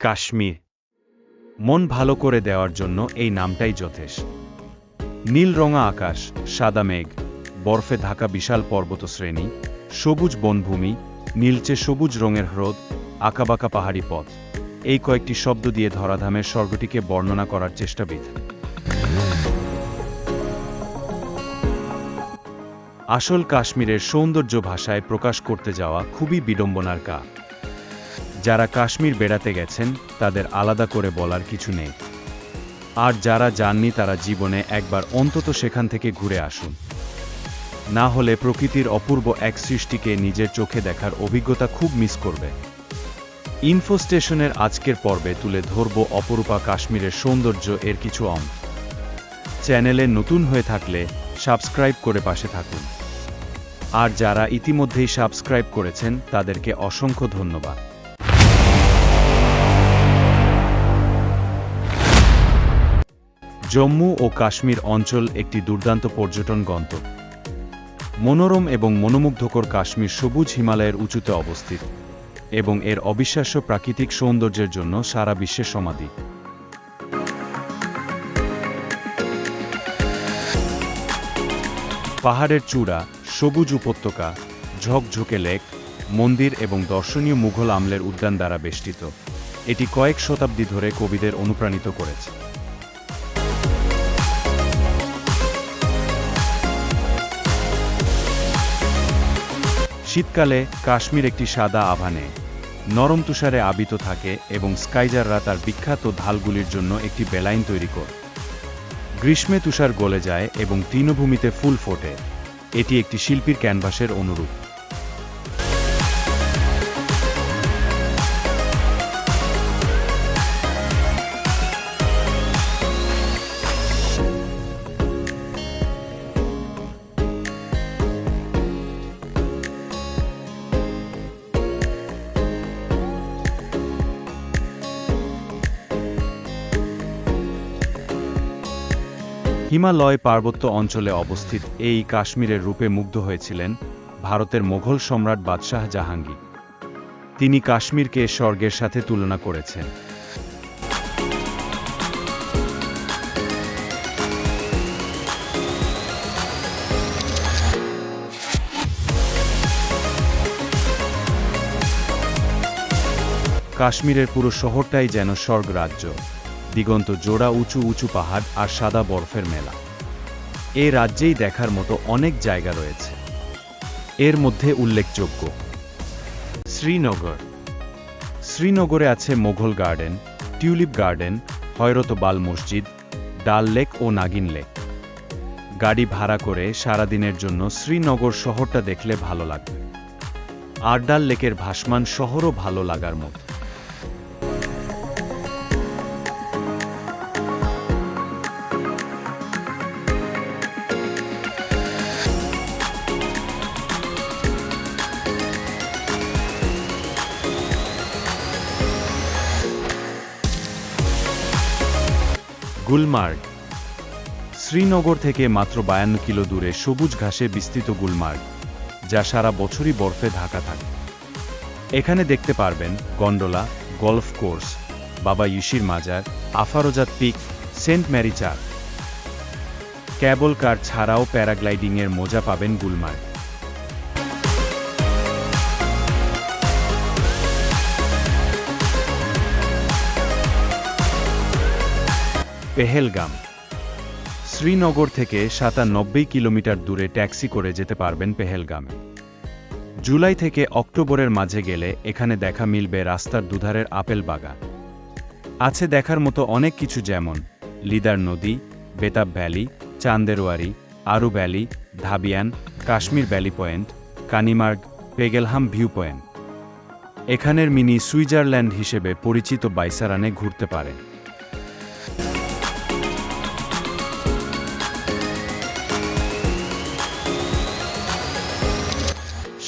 কাশ্মীর। মন ভালো করে দেওয়ার জন্য এই নামটাই যথেষ্ট। নীল রঙা আকাশ, সাদা মেঘ, বরফে ঢাকা বিশাল পর্বতশ্রেণী, সবুজ বনভূমি, নীলচে সবুজ রঙের হ্রদ, আঁকাবাঁকা পাহাড়ি পথ। এই কয়েকটি শব্দ দিয়ে ধরাধামের স্বর্গটিকে বর্ণনা করার চেষ্টাবিদ আসল কাশ্মীরের সৌন্দর্য ভাষায় প্রকাশ করতে যাওয়া খুবই বিড়ম্বনার কা। যারা কাশ্মীর বেড়াতে গেছেন, তাদের আলাদা করে বলার কিছু নেই। আর যারা যাননি, তারা জীবনে একবার অন্তত সেখান থেকে ঘুরে আসুন। না হলে প্রকৃতির অপূর্ব এক সৃষ্টিকে নিজের চোখে দেখার অভিজ্ঞতা খুব মিস করবে। ইনফো স্টেশনের আজকের পর্বে তুলে ধরব অপরূপা কাশ্মীরের সৌন্দর্য এর কিছু অংশ। চ্যানেলে নতুন হয়ে থাকলে সাবস্ক্রাইব করে পাশে থাকুন। আর যারা ইতিমধ্যেই সাবস্ক্রাইব করেছেন, তাদেরকে অসংখ্য ধন্যবাদ। জম্মু ও কাশ্মীর অঞ্চল একটি দুর্দান্ত পর্যটন গন্তব্য। মনোরম এবং মনোমুগ্ধকর কাশ্মীর সবুজ হিমালয়ের উঁচুতে অবস্থিত এবং এর অবিশ্বাস্য প্রাকৃতিক সৌন্দর্যের জন্য সারা বিশ্বে সমাধি। পাহাড়ের চূড়া, সবুজ উপত্যকা, ঝকঝকে লেক, মন্দির এবং দর্শনীয় মুঘল আমলের উদ্যান দ্বারা বেষ্টিত। এটি কয়েক শতাব্দী ধরে কবিদের অনুপ্রাণিত করেছে। শীতকালে কাশ্মীর একটি সাদা আভানে। নরম তুষারে আবিত থাকে এবং স্কাইজাররা তার বিখ্যাত ঢালগুলির জন্য একটি বেলাইন তৈরি করে। গ্রীষ্মে তুষার গলে যায় এবং তৃণভূমিতে ফুল ফোটে। এটি একটি শিল্পীর ক্যানভাসের অনুরূপ। হিমালয় পার্বত্য অঞ্চলে অবস্থিত এই কাশ্মীরের রূপে মুগ্ধ হয়েছিলেন ভারতের মোঘল সম্রাট বাদশাহ জাহাঙ্গীর। তিনি কাশ্মীরকে স্বর্গের সাথে তুলনা করেছেন। কাশ্মীরের পুরো শহরটাই যেন স্বর্গ রাজ্য দিগন্ত জোড়া উঁচু উঁচু পাহাড় আর সাদা বরফের মেলা। এ রাজ্যেই দেখার মতো অনেক জায়গা রয়েছে। এর মধ্যে উল্লেখযোগ্য শ্রীনগর। শ্রীনগরে আছে Mughal garden, tulip garden, Hazratbal মসজিদ, ডাল লেক ও নাগিন লেক। গাড়ি ভাড়া করে সারাদিনের জন্য শ্রীনগর শহরটা দেখলে ভালো লাগবে। আর ডাল লেকের ভাসমান শহরও ভালো লাগার মতো। গুলমার্গ। শ্রীনগর থেকে মাত্র বায়ান্ন কিলো দূরে সবুজ ঘাসে বিস্তৃত গুলমার্গ, যা সারা বছরই বরফে ঢাকা থাকে। এখানে দেখতে পারবেন গন্ডোলা, গলফ কোর্স, বাবা ইউসির মাজার, Afarwat peak, Saint Mary church. Cable car ছাড়াও প্যারাগ্লাইডিংয়ের মজা পাবেন গুলমার্গ। পেহেলগাম। শ্রীনগর থেকে সাতানব্বই কিলোমিটার দূরে ট্যাক্সি করে যেতে পারবেন পেহেলগামে। জুলাই থেকে অক্টোবরের মাঝে গেলে এখানে দেখা মিলবে রাস্তার দুধারের আপেল বাগান। আছে দেখার মতো অনেক কিছু যেমন, লিদার নদী, Betaab valley, Chandanwari, Aru valley, Dhabian, Kashmir valley point, Kanimarg, Pahalgam view point. এখানের মিনি সুইজারল্যান্ড হিসেবে পরিচিত বাইসারানে ঘুরতে পারেন।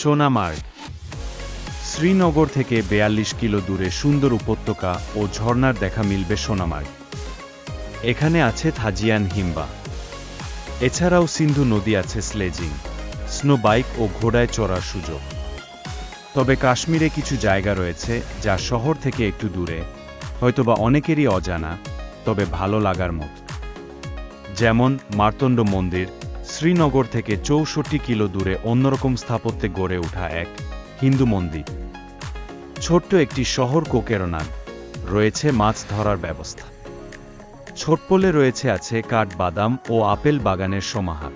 সোনামার্গ। শ্রীনগর থেকে বেয়াল্লিশ কিলো দূরে সুন্দর উপত্যকা ও ঝর্ণার দেখা মিলবে সোনামার্গ। এখানে আছে থাজিয়ান হিম্বা এছাড়াও সিন্ধু নদী আছে স্লেজিং স্নো বাইক ও ঘোড়ায় চড়ার সুযোগ। তবে কাশ্মীরে কিছু জায়গা রয়েছে যা শহর থেকে একটু দূরে। হয়তোবা অনেকেরই অজানা, তবে ভালো লাগার মতো যেমন মার্তণ্ড মন্দির শ্রীনগর থেকে চৌষট্টি কিলো দূরে অন্যরকম স্থাপত্যে গড়ে ওঠা এক হিন্দু মন্দির। ছোট্ট একটি শহর কোকেরনাগ রয়েছে মাছ ধরার ব্যবস্থা। ছোটপলে রয়েছে আছে কাঠবাদাম ও আপেল বাগানের সমাহার।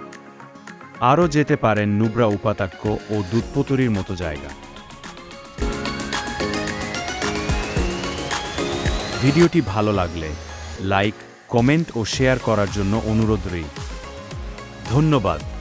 আরও যেতে পারেন নুব্রা উপাতাক্য ও দুধপতুরির মতো জায়গা। ভিডিওটি ভালো লাগলে লাইক, কমেন্ট ও শেয়ার করার জন্য অনুরোধ রইল। ধন্যবাদ।